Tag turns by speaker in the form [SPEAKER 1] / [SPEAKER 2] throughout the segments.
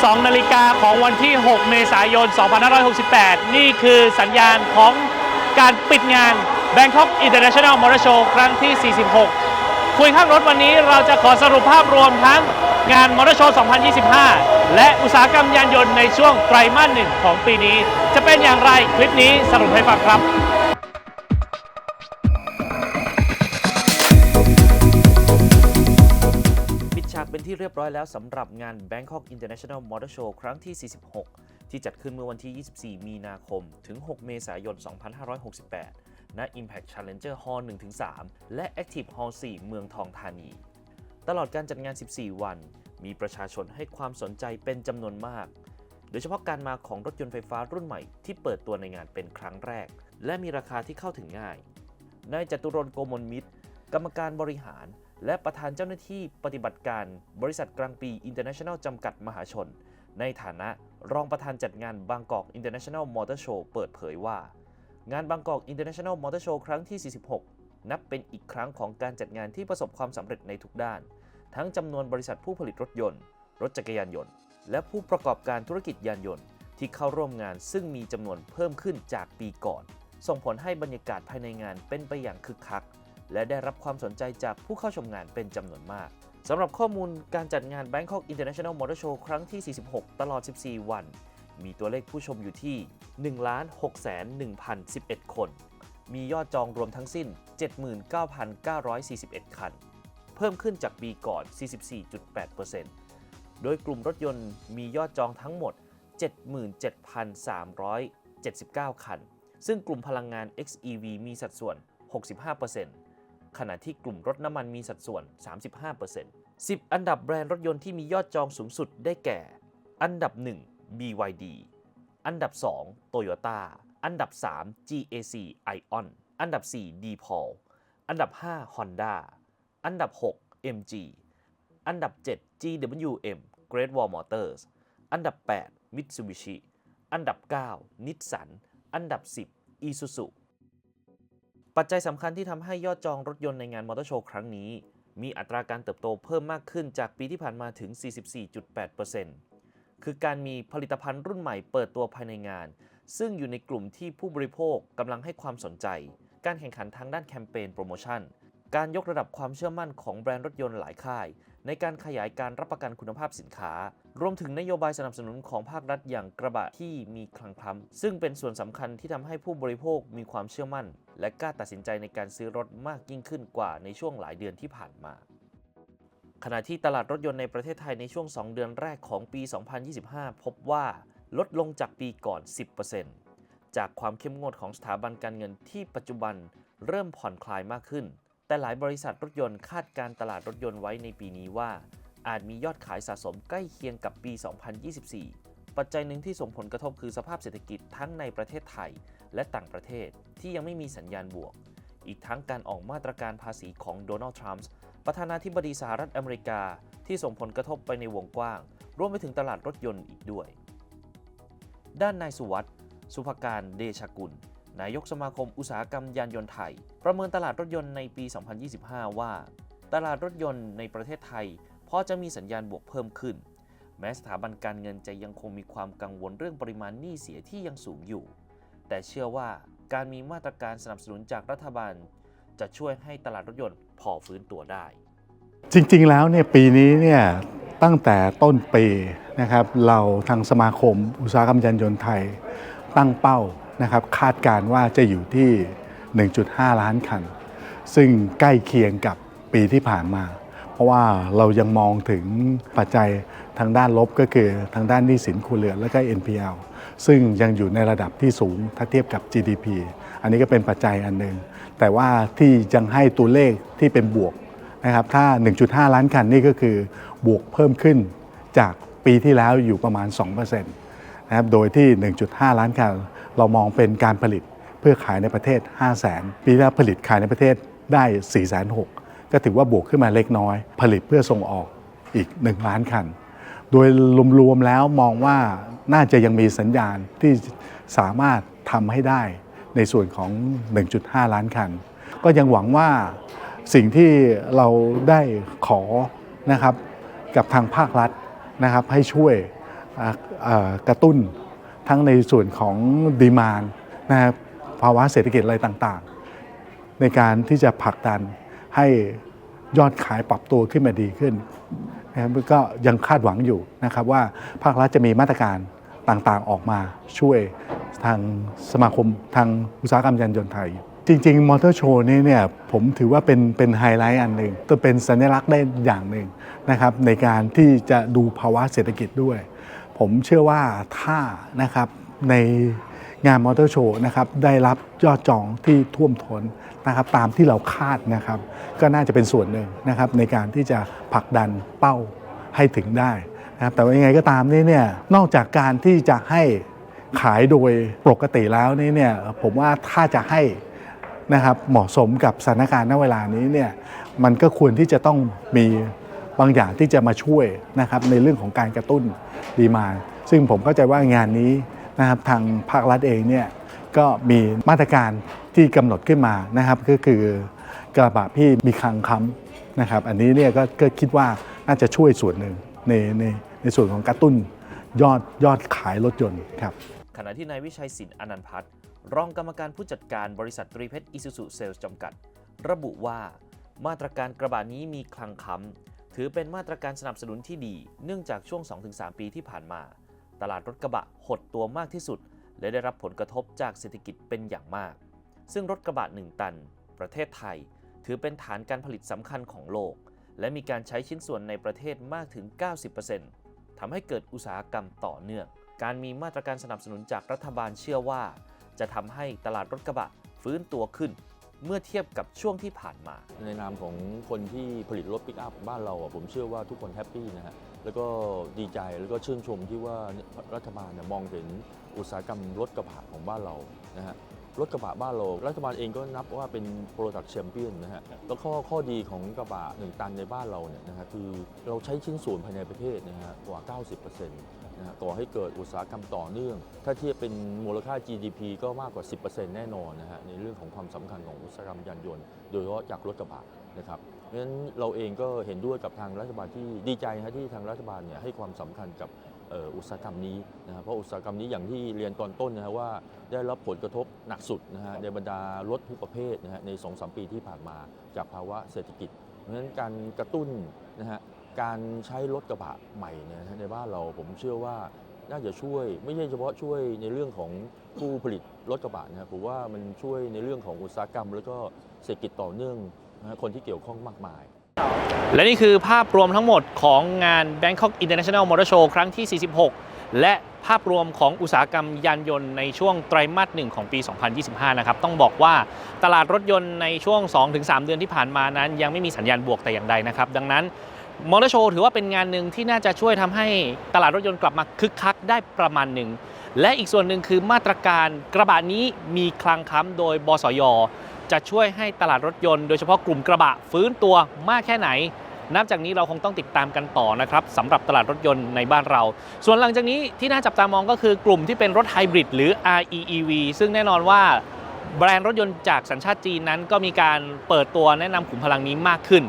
[SPEAKER 1] 12 นาฬิกาของวันที่ 6 เมษายน 2568 นี่คือสัญญาณของการปิดงาน Bangkok International Motor Show ครั้งที่ 46 คุยข้างรถวันนี้เราจะขอสรุปภาพรวมทั้งงานมอเตอร์โชว์ 2025 และอุตสาหกรรมยานยนต์ในช่วงไตรมาสหนึ่งของปีนี้ จะเป็นอย่างไรคลิปนี้สรุปให้ฟังครับ เป็นที่เรียบร้อยแล้วสำหรับงาน Bangkok International Motor Show ครั้งที่ 46 ที่จัดขึ้นเมื่อวันที่ 24 มีนาคม ถึง 6 เมษายน 2568 ณ Impact Challenger Hall 1-3 และ Active Hall 4 เมืองทองธานี ตลอดการจัดงาน 14 วัน มีประชาชนให้ความสนใจเป็นจำนวนมาก โดยเฉพาะการมาของรถยนต์ไฟฟ้ารุ่นใหม่ที่เปิดตัวในงานเป็นครั้งแรก และมีราคาที่เข้าถึงง่าย นายจตุรนโกมลมิตร กรรมการบริหาร และประธานเจ้าหน้าที่ปฏิบัติการบริษัทกลางปี International จำกัดมหาชน ในฐานะรองประธานจัดงานบางกอก International Motor Show เปิดเผยว่า งานบางกอก International Motor Show ครั้งที่ 46 นับเป็นอีกครั้งของการจัดงานที่ประสบความสำเร็จในทุกด้าน ทั้งจำนวนบริษัทผู้ผลิตรถยนต์ รถจักรยานยนต์ และผู้ประกอบการธุรกิจยานยนต์ ที่เข้าร่วมงานซึ่งมีจำนวนเพิ่มขึ้นจากปีก่อน ส่งผลให้บรรยากาศภายในงานเป็นไปอย่างคึกคัก และได้รับความสนใจจากผู้เข้าชมงานเป็นจำนวนมากสำหรับข้อมูลการจัดงาน Bangkok International Motor Show ครั้งที่ 46 ตลอด 14 วัน มีตัวเลขผู้ชมอยู่ที่ 1,601,011 คน มียอดจองรวมทั้งสิ้น 79,941 คัน เพิ่มขึ้นจากปีก่อน 44.8%โดยกลุ่มรถยนต์มียอดจองทั้งหมด 77,379 คัน ซึ่งกลุ่มพลังงาน XEV มีสัดส่วน 65% ขณะที่กลุ่มรถน้ำมันมีสัดส่วน 35% 10 อันดับแบรนด์รถยนต์ที่มียอดจองสูงสุดได้แก่ อันดับ 1 BYD อันดับ 2 Toyota อันดับ 3 GAC Ion อันดับ 4 d p a l อันดับ 5 Honda อันดับ 6 MG อันดับ 7 GWM Great Wall Motors อันดับ 8 Mitsubishi อันดับ 9 Nissan อันดับ 10 Isuzu ปัจจัยสำคัญที่ทำให้ยอดจองรถยนต์ในงานมอเตอร์โชว์ครั้งนี้ มีอัตราการเติบโตเพิ่มมากขึ้นจากปีที่ผ่านมาถึง 44.8%คือการมีผลิตภัณฑ์รุ่นใหม่เปิดตัวภายในงาน ซึ่งอยู่ในกลุ่มที่ผู้บริโภคกำลังให้ความสนใจ การแข่งขันทางด้านแคมเปญโปรโมชั่น การยกระดับความเชื่อมั่นของแบรนด์รถยนต์หลายค่าย ในการขยายการรับประกันคุณภาพสินค้า รวมถึงนโยบายสนับสนุนของภาครัฐอย่างกระบะที่มีคลังคล้ำซึ่งเป็นส่วนสำคัญที่ทำให้ผู้บริโภคมีความเชื่อมั่น และกล้าตัดสินใจในการซื้อรถมากยิ่งขึ้นกว่าในช่วงหลายเดือนที่ผ่านมาขณะที่ตลาดรถยนต์ในประเทศไทยในช่วง 2 เดือนแรกของปี 2025 พบว่าลดลงจากปีก่อน 10%จากความเข้มงวดของสถาบันการเงินที่ปัจจุบันเริ่มผ่อนคลายมากขึ้น แต่หลายบริษัทรถยนต์คาดการตลาดรถยนต์ไว้ในปีนี้ว่า อาจมียอดขายสะสมใกล้เคียงกับปี 2024 ปัจจัยหนึ่งที่ส่งผลกระทบคือสภาพเศรษฐกิจทั้งในประเทศไทยและต่างประเทศที่ยังไม่มีสัญญาณบวก อีกทั้งการออกมาตรการภาษีของโดนัลด์ทรัมป์ประธานาธิบดีสหรัฐอเมริกา ที่ส่งผลกระทบไปในวงกว้าง รวมไปถึงตลาดรถยนต์อีกด้วย ด้านนายสุวัสด์สุภการเดชกุล นายกสมาคมอุตสาหกรรมยานยนต์ไทย ประเมินตลาดรถยนต์ในปี 2025 ว่า ตลาดรถยนต์ในประเทศไทย พอจะมีสัญญาณบวกเพิ่มขึ้น แม้สถาบันการเงินจะยังคงมีความกังวลเรื่องปริมาณหนี้เสียที่ยังสูงอยู่ แต่เชื่อว่าการมีมาตรการสนับสนุนจากรัฐบาล จะช่วยให้ตลาดรถยนต์พอฟื้นตัวได้
[SPEAKER 2] จริงๆแล้วเนี่ยปีนี้เนี่ยตั้งแต่ต้นปีนะครับเราทางสมาคมอุตสาหกรรมยานยนต์ไทยตั้งเป้านะครับคาดการณ์ว่าจะอยู่ที่ 1.5 ล้านคัน ซึ่งใกล้เคียงกับปีที่ผ่านมา ราะว่าเรายังมองถึงปัจจัยทางด้านลบก็คือทางด้านหนี้สินครัวเรือนและก็ NPL ซึ่งยังอยู่ในระดับที่สูงถ้าเทียบกับ GDP อันนี้ก็เป็นปัจจัยอันหนึ่งแต่ว่าที่ยังให้ตัวเลขที่เป็นบวกนะครับถ้า 1.5 ล้านคันนี่ก็คือบวกเพิ่มขึ้นจากปีที่แล้วอยู่ประมาณ 2%นะครับโดยที่ 1.5 ล้านคันเรามองเป็นการผลิตเพื่อขายในประเทศ 5 0 0 0 0 0ปีแล้วผลิตขายในประเทศได้ 4 6 0 0 0 ก็ถือว่าบวกขึ้นมาเล็กน้อย ผลิตเพื่อส่งออกอีก 1 ล้านคัน โดยรวมๆแล้วมองว่าน่าจะยังมีสัญญาณที่สามารถทำให้ได้ในส่วนของ 1.5 ล้านคัน ก็ยังหวังว่าสิ่งที่เราได้ขอนะครับกับทางภาครัฐนะครับให้ช่วยกระตุ้นทั้งในส่วนของดีมานนะครับภาวะเศรษฐกิจอะไรต่างๆ ในการที่จะผลักดัน ให้ยอดขายปรับตัวขึ้นมาดีขึ้นนะครับก็ยังคาดหวังอยู่นะครับว่าภาครัฐจะมีมาตรการต่างๆออกมาช่วยทางสมาคมทางอุตสาหกรรมยานยนต์ไทย จริงๆมอเตอร์โชว์นี่เนี่ยผมถือว่าเป็นเป็นไฮไลท์อันหนึ่งตัวเป็นสัญลักษณ์ได้อย่างหนึ่งนะครับในการที่จะดูภาวะเศรษฐกิจด้วย ผมเชื่อว่าถ้านะครับใน งานมอเตอร์โชว์นะครับได้รับยอดจองที่ท่วมท้นนะครับตามที่เราคาดนะครับ ก็น่าจะเป็นส่วนหนึ่งนะครับในการที่จะผลักดันเป้าให้ถึงได้นะครับแต่ว่ายังไงก็ตามนี่เนี่ยนอกจากการที่จะให้ขายโดยปกติแล้วนี่เนี่ยผมว่าถ้าจะให้นะครับเหมาะสมกับสถานการณ์ณเวลานี้เนี่ยมันก็ควรที่จะต้องมีบางอย่างที่จะมาช่วยนะครับในเรื่องของการกระตุ้นดีมาซึ่งผมเข้าใจว่างานนี้ นะครับทางภาครัฐเองเนี่ยก็มีมาตรการที่กำหนดขึ้นมานะครับ ก็คือกระบะที่มีคลังค้ำนะครับ อันนี้เนี่ยก็คิดว่าน่าจะช่วยส่วนหนึ่งในในในส่วนของกระตุ้นยอดยอดขายรถยนต์ครับ
[SPEAKER 1] ขณะที่นายวิชัยศิลป์อนันพัฒน์รองกรรมการผู้จัดการบริษัทตรีเพชรอิซูซุเซลส์จำกัด ระบุว่ามาตรการกระบะนี้มีคลังค้ำถือเป็นมาตรการสนับสนุนที่ดี เนื่องจากช่วง 2-3 ปีที่ผ่านมา ตลาดรถกระบะหดตัวมากที่สุด และได้รับผลกระทบจากเศรษฐกิจเป็นอย่างมาก ซึ่งรถกระบะ 1 ตัน ประเทศไทย ถือเป็นฐานการผลิตสำคัญของโลก และมีการใช้ชิ้นส่วนในประเทศมากถึง 90%ทำให้เกิดอุตสาหกรรมต่อเนื่อง การมีมาตรการสนับสนุนจากรัฐบาลเชื่อว่า จะทำให้ตลาดรถกระบะฟื้นตัวขึ้น เมื่อเทียบกับช่วงที่ผ่านมา
[SPEAKER 3] ในนามของคนที่ผลิตรถปิกอัพบ้านเราอะผมเชื่อว่าทุกคนแฮปปี้นะฮะแล้วก็ดีใจแล้วก็ชื่นชมที่ว่ารัฐบาลมองเห็นอุตสาหกรรมรถกระบะของบ้านเรานะฮะ รถกระบะบ้านเรารัฐบาลเองก็นับว่าเป็น product champion นะฮะแล้วข้อข้อดีของกระบะหนึ่งตันในบ้านเราเนี่ยนะฮะคือเราใช้ชิ้นส่วนภายในประเทศนะฮะกว่า 90%นะฮะก่อให้เกิดอุตสาหกรรมต่อเนื่อง ถ้าเทียบเป็นมูลค่า GDP ก็มากกว่า 10%แน่นอนนะฮะในเรื่องของความสำคัญของอุตสาหกรรมยานยนต์ โดยเฉพาะจากรถกระบะนะครับเพราะฉะนั้นเราเองก็เห็นด้วยกับทางรัฐบาลที่ดีใจนะฮะที่ทางรัฐบาลเนี่ยให้ความสำคัญกับเอ่ออุตสาหกรรมนี้นะครับเพราะอุตสาหกรรมนี้อย่างที่เรียนตอนต้นนะฮะว่าได้รับผลกระทบหนักสุดนะฮะในบรรดารถทุกประเภทนะฮะใน2อสปีที่ผ่านมาจากภาวะเศรษฐกิจ เพราะฉะนั้นการกระตุ้นนะฮะการใช้รถกระบะใหม่เนี่ยนะฮะในบ้านเราผมเชื่อว่าน่าจะช่วยไม่ใช่เฉพาะช่วยในเรื่องของผู้ผลิตรถกระบะนะครับผมว่ามันช่วยในเรื่องของอุตสาหกรรม แล้วก็เศรษฐกิจต่อเนื่องนะฮะคนที่เกี่ยวข้องมากมาย
[SPEAKER 4] และนี่คือภาพรวมทั้งหมดของงาน Bangkok International Motor Show ครั้งที่ 46 และภาพรวมของอุตสาหกรรมยานยนต์ในช่วงไตรมาสหนึ่งของปี 2025 นะครับ ต้องบอกว่าตลาดรถยนต์ในช่วง 2-3 เดือนที่ผ่านมานั้น ยังไม่มีสัญญาณบวกแต่อย่างใดนะครับ ดังนั้นมอเตอร์โชว์ถือว่าเป็นงานหนึ่งที่น่าจะช่วยทำให้ตลาดรถยนต์กลับมาคึกคักได้ประมาณหนึ่ง และอีกส่วนหนึ่งคือมาตรการกระบะนี้มีคลังค้ำโดยบสย จะช่วยให้ตลาดรถยนต์โดยเฉพาะกลุ่มกระบะฟื้นตัวมากแค่ไหน นับจากนี้เราคงต้องติดตามกันต่อนะครับสำหรับตลาดรถยนต์ในบ้านเรา ส่วนหลังจากนี้ที่น่าจับตามองก็คือกลุ่มที่เป็นรถไฮบริดหรือ REEV ซึ่งแน่นอนว่าแบรนด์รถยนต์จากสัญชาติจีนนั้นก็มีการเปิดตัวแนะนำขุมพลังนี้มากขึ้น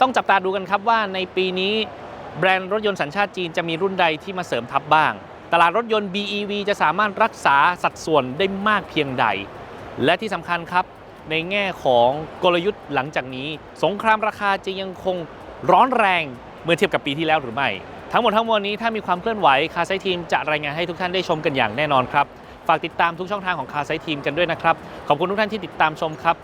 [SPEAKER 4] ต้องจับตาดูกันครับว่าในปีนี้แบรนด์รถยนต์สัญชาติจีนจะมีรุ่นใดที่มาเสริมทับบ้าง ตลาดรถยนต์ BEV จะสามารถรักษาสัดส่วนได้มากเพียงใด และที่สำคัญครับ ในแง่ของกลยุทธ์หลังจากนี้ สงครามราคาจะยังคงร้อนแรงเมื่อเทียบกับปีที่แล้วหรือไม่ ทั้งหมดทั้งมวลนี้ถ้ามีความเคลื่อนไหวคาไซทีมจะรายงานให้ทุกท่านได้ชมกันอย่างแน่นอนครับ ฝากติดตามทุกช่องทางของคาไซทีมกันด้วยนะครับ ขอบคุณทุกท่านที่ติดตามชมครับ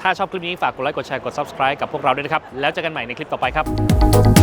[SPEAKER 4] ถ้าชอบคลิปนี้ฝากกดไลค์กดแชร์กด subscribe กับพวกเราด้วยนะครับ แล้วเจอกันใหม่ในคลิปต่อไปครับ